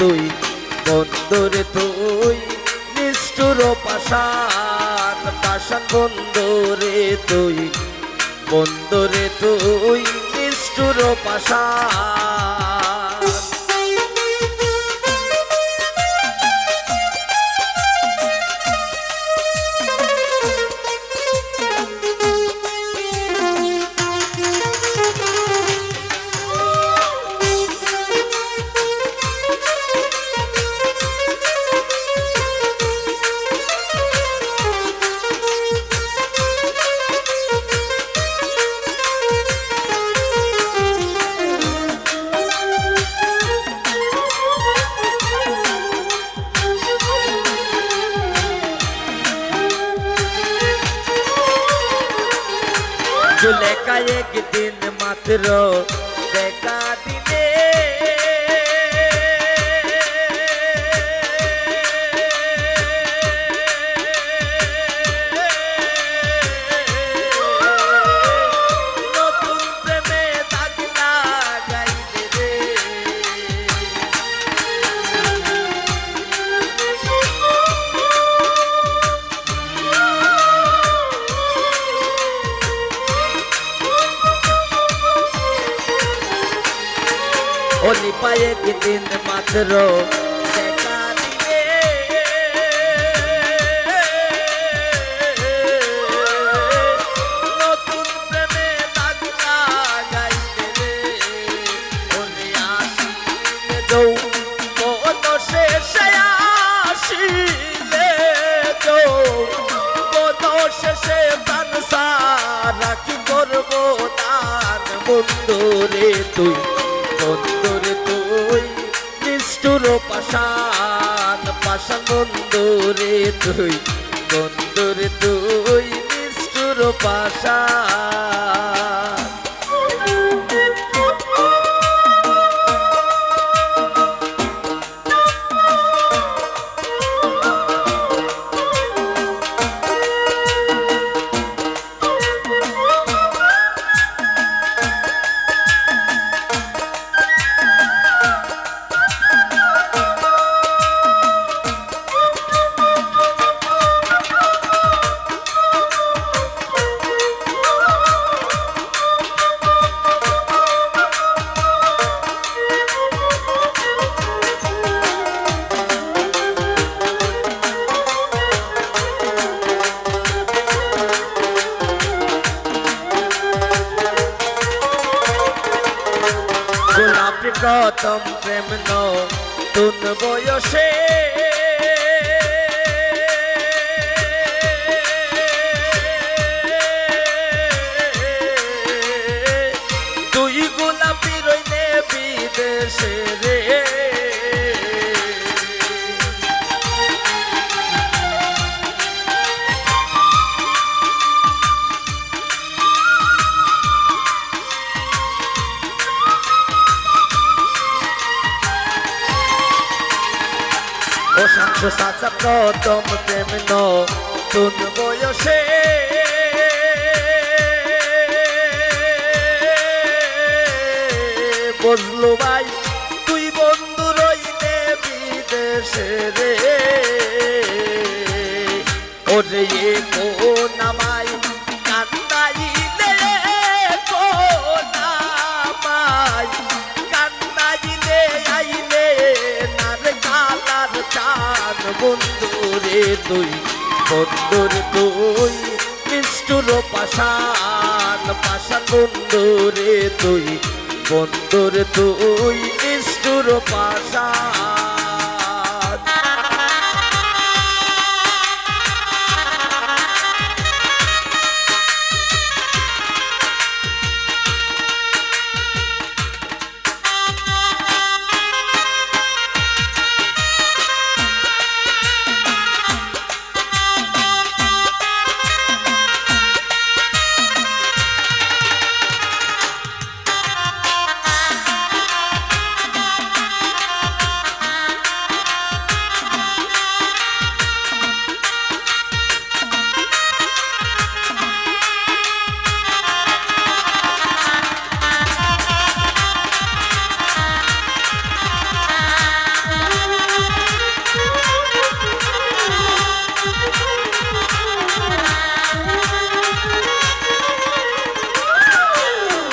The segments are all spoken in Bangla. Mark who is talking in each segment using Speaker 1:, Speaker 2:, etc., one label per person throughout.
Speaker 1: তুই বন্ধুরে তুই নিষ্ঠুর পাশান পাশান বন্ধুরে তুই বন্ধুরে তুই নিষ্ঠুর পাশান জুলেখা একদিন মাত্র অলি আসিলে যৌ কোন শেষে আসিলে যৌ কোন শেষে সারা কি করব তার বন্ধুরে তুই বন্ধুরে তুই নিষ্ঠুর পাশান পাশান বন্ধুরে তুই বন্ধুরে তুই। প্রথম প্রেম নতুন বয়সে ও শান্ত সাচা প্রথম প্রেম নতুন বয়সে। বুঝলো ভাই, তুই বন্ধু রইলে বিদেশে রে। ওরে এ নামাই কান্দাইলে বন্ধুরে তুই বন্ধুরে তুই নিষ্ঠুর পাশান পাশান বন্ধুরে তুই বন্ধুরে তুই নিষ্ঠুর পাশান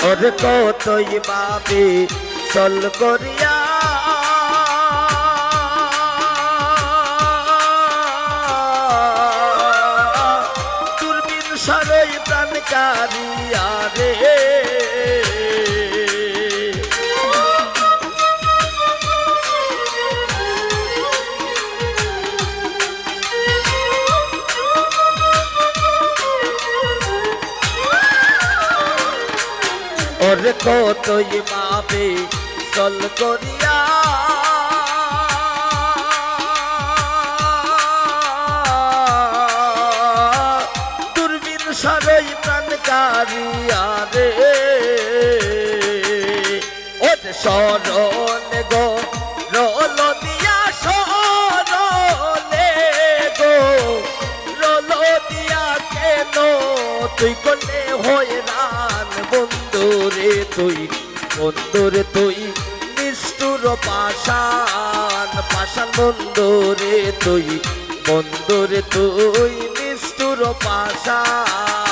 Speaker 1: ওর কতই বাবে চল করিয়া দূরবীন সারই প্রাণ কারিয়া রে কতই বাবে চল করিয়া। দূরবীন সারই প্রাণ কারিয়া রে। ওর সরণ গো বন্ধুরে তুই বন্ধুরে তুই নিষ্ঠুর পাশান পাশান বন্ধুরে তুই বন্ধুরে তুই নিষ্ঠুর পাশান